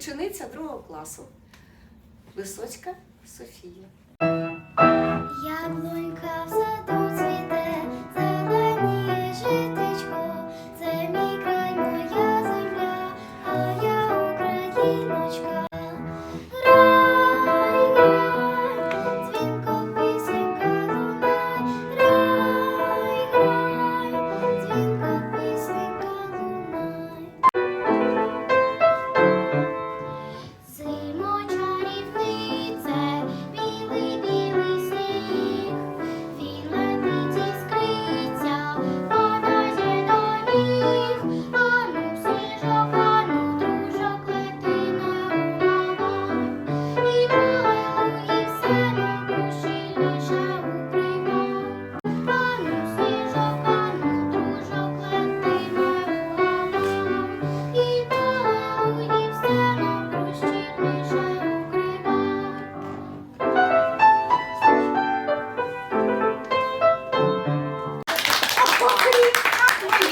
учениця другого класу. Висоцька Софія. Яблунька в саду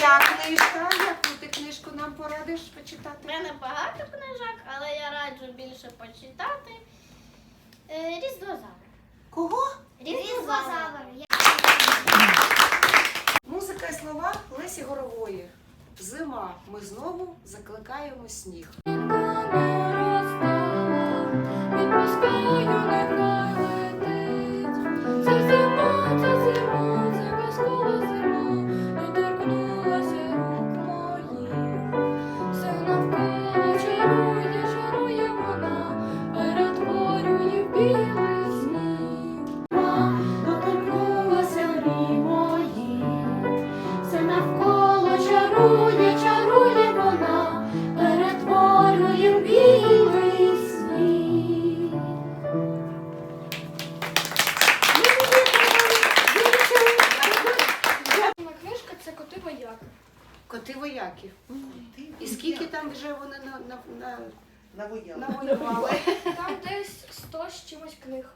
Моя книжка. Яку ти книжку нам порадиш почитати? У мене багато книжок, але я раджу більше почитати. Е, Різдвозавр. Кого? Різдвозавр. Музика і слова Лесі Горової. Зима. Ми знову закликаємо сніг. Коти вояки. І скільки там вже вони на, на, на, навоювали? Там десь 100 з чимось книг.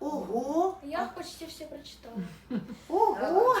Ого! Я почти все прочитала. Ого!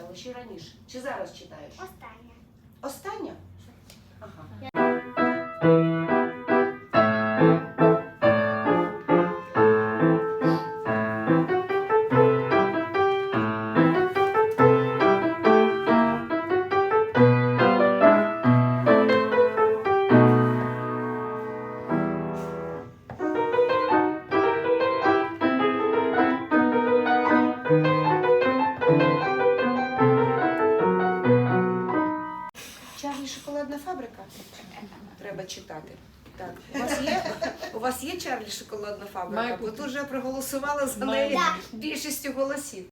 Яку ще раніше? Чи зараз читаєш? Останнє. Остання? Ага. Шоколадна фабрика. Треба читати. Так, у вас є, у вас є Чарлі шоколадна фабрика? Бо тут вже проголосували за неї більшістю голосів.